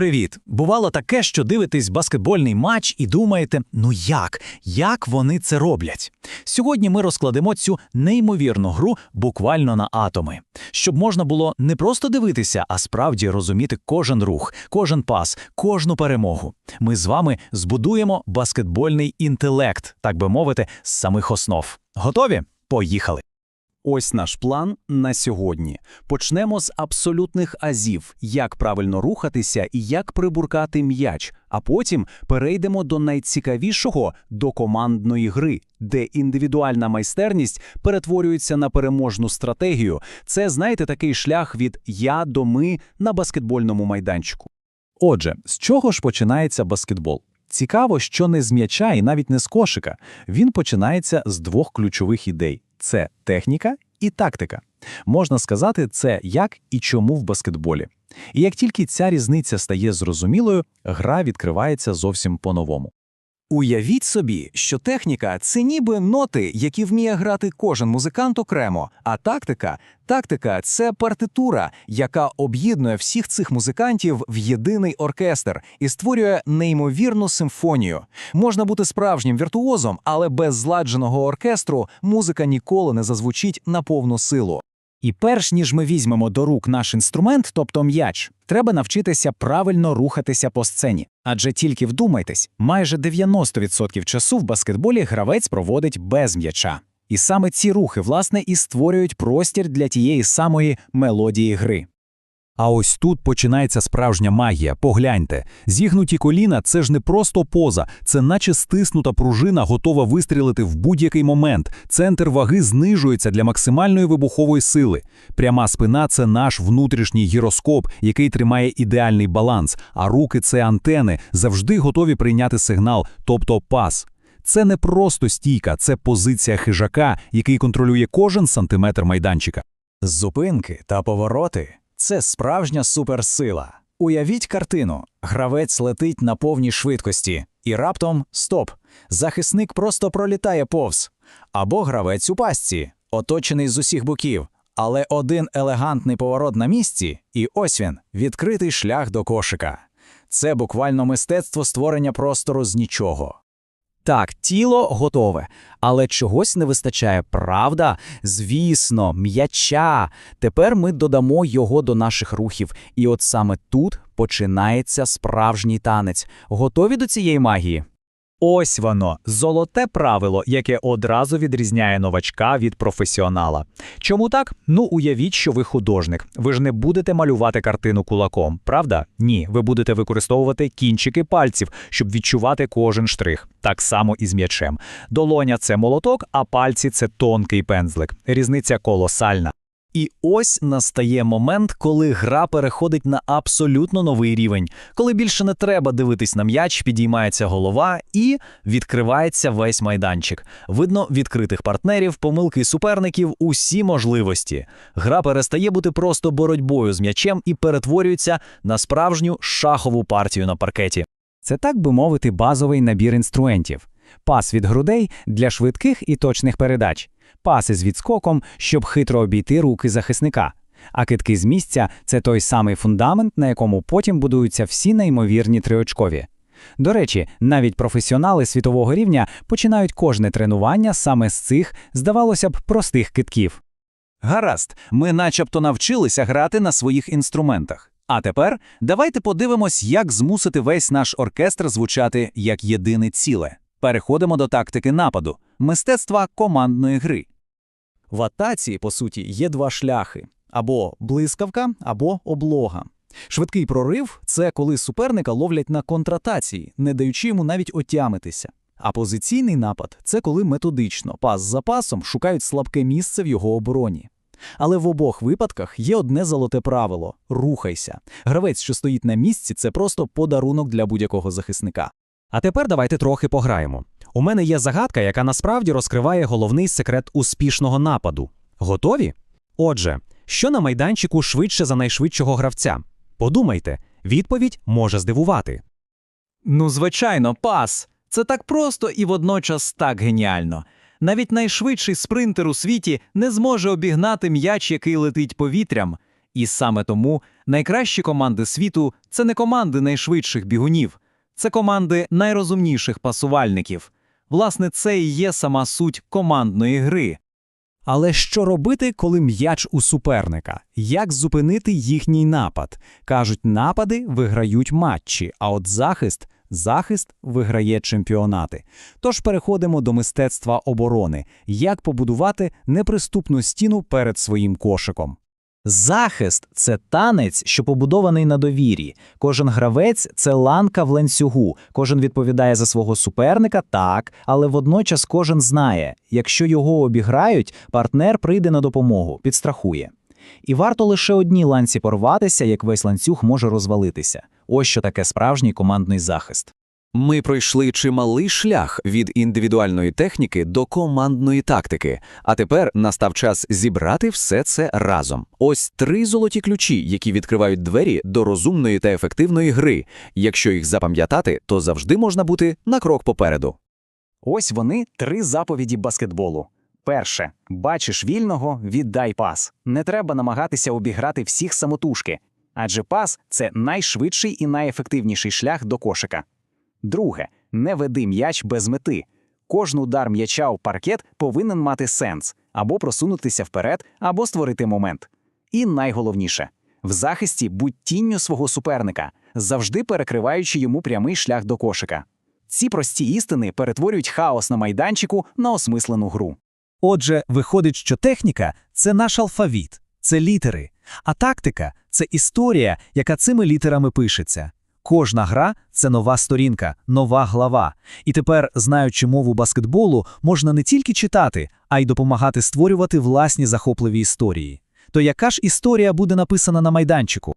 Привіт! Бувало таке, що дивитесь баскетбольний матч і думаєте, ну як? Як вони це роблять? Сьогодні ми розкладемо цю неймовірну гру буквально на атоми, щоб можна було не просто дивитися, а справді розуміти кожен рух, кожен пас, кожну перемогу. Ми з вами збудуємо баскетбольний інтелект, так би мовити, з самих основ. Готові? Поїхали! Ось наш план на сьогодні. Почнемо з абсолютних азів, як правильно рухатися і як прибуркати м'яч, а потім перейдемо до найцікавішого до командної гри, де індивідуальна майстерність перетворюється на переможну стратегію. Це, знаєте, такий шлях від я до ми на баскетбольному майданчику. Отже, з чого ж починається баскетбол? Цікаво, що не з м'яча і навіть не з кошика. Він починається з двох ключових ідей: це техніка і тактика. Можна сказати, це як і чому в баскетболі. І як тільки ця різниця стає зрозумілою, гра відкривається зовсім по-новому. Уявіть собі, що техніка це ніби ноти, які вміє грати кожен музикант окремо, а тактика тактика це партитура, яка об'єднує всіх цих музикантів в єдиний оркестр і створює неймовірну симфонію. Можна бути справжнім віртуозом, але без зладженого оркестру музика ніколи не зазвучить на повну силу. І перш ніж ми візьмемо до рук наш інструмент, тобто м'яч, треба навчитися правильно рухатися по сцені. Адже тільки вдумайтесь, майже 90% часу в баскетболі гравець проводить без м'яча. І саме ці рухи, власне, і створюють простір для тієї самої мелодії гри. А ось тут починається справжня магія. Погляньте, зігнуті коліна це ж не просто поза, це наче стиснута пружина, готова вистрілити в будь-який момент. Центр ваги знижується для максимальної вибухової сили. Пряма спина це наш внутрішній гіроскоп, який тримає ідеальний баланс, а руки це антени, завжди готові прийняти сигнал, тобто пас. Це не просто стійка, це позиція хижака, який контролює кожен сантиметр майданчика. Зупинки та повороти це справжня суперсила. Уявіть картину: гравець летить на повній швидкості, і раптом стоп. Захисник просто пролітає повз. Або гравець у пастці, оточений з усіх боків. Але один елегантний поворот на місці, і ось він відкритий шлях до кошика. Це буквально мистецтво створення простору з нічого. Так, тіло готове, але чогось не вистачає, правда? Звісно, м'яча. Тепер ми додамо його до наших рухів, і от саме тут починається справжній танець. Готові до цієї магії? Ось воно, золоте правило, яке одразу відрізняє новачка від професіонала. Чому так? Ну уявіть, що ви художник. Ви ж не будете малювати картину кулаком, правда? Ні, ви будете використовувати кінчики пальців, щоб відчувати кожен штрих. Так само і з м'ячем. Долоня це молоток, а пальці це тонкий пензлик. Різниця колосальна. І ось настає момент, коли гра переходить на абсолютно новий рівень, коли більше не треба дивитись на м'яч, підіймається голова і відкривається весь майданчик. Видно відкритих партнерів, помилки суперників, усі можливості. Гра перестає бути просто боротьбою з м'ячем і перетворюється на справжню шахову партію на паркеті. Це так би мовити, базовий набір інструментів. Пас від грудей для швидких і точних передач паси з відскоком, щоб хитро обійти руки захисника. А китки з місця це той самий фундамент, на якому потім будуються всі неймовірні триочкові. До речі, навіть професіонали світового рівня починають кожне тренування саме з цих, здавалося б, простих китків. Гаразд, ми начебто навчилися грати на своїх інструментах. А тепер давайте подивимось, як змусити весь наш оркестр звучати як єдине ціле. Переходимо до тактики нападу, мистецтва командної гри. В атаці, по суті, є два шляхи: або блискавка, або облога. Швидкий прорив це коли суперника ловлять на контратації, не даючи йому навіть отямитися. А позиційний напад це коли методично, пас за пасом шукають слабке місце в його обороні. Але в обох випадках є одне золоте правило рухайся. Гравець, що стоїть на місці, це просто подарунок для будь-якого захисника. А тепер давайте трохи пограємо. У мене є загадка, яка насправді розкриває головний секрет успішного нападу. Готові? Отже, що на майданчику швидше за найшвидшого гравця? Подумайте, відповідь може здивувати. Ну, звичайно, пас. Це так просто і водночас так геніально. Навіть найшвидший спринтер у світі не зможе обігнати м'яч, який летить повітрям. І саме тому найкращі команди світу це не команди найшвидших бігунів, це команди найрозумніших пасувальників. Власне, це і є сама суть командної гри. Але що робити, коли м'яч у суперника? Як зупинити їхній напад? Кажуть, напади виграють матчі, а от захист захист виграє чемпіонати. Тож переходимо до мистецтва оборони. Як побудувати неприступну стіну перед своїм кошиком? Захист це танець, що побудований на довірі. Кожен гравець це ланка в ланцюгу. Кожен відповідає за свого суперника, так, але водночас кожен знає, якщо його обіграють, партнер прийде на допомогу, підстрахує. І варто лише одній ланці порватися, як весь ланцюг може розвалитися. Ось що таке справжній командний захист. Ми пройшли чималий шлях від індивідуальної техніки до командної тактики. А тепер настав час зібрати все це разом. Ось три золоті ключі, які відкривають двері до розумної та ефективної гри. Якщо їх запам'ятати, то завжди можна бути на крок попереду. Ось вони три заповіді баскетболу. Перше, бачиш вільного, віддай пас. Не треба намагатися обіграти всіх самотужки, адже пас це найшвидший і найефективніший шлях до кошика. Друге, не веди м'яч без мети. Кожен удар м'яча у паркет повинен мати сенс або просунутися вперед, або створити момент. І найголовніше в захисті будь тінню свого суперника, завжди перекриваючи йому прямий шлях до кошика. Ці прості істини перетворюють хаос на майданчику на осмислену гру. Отже, виходить, що техніка це наш алфавіт, це літери, а тактика це історія, яка цими літерами пишеться. Кожна гра це нова сторінка, нова глава. І тепер, знаючи мову баскетболу, можна не тільки читати, а й допомагати створювати власні захопливі історії. То яка ж історія буде написана на майданчику?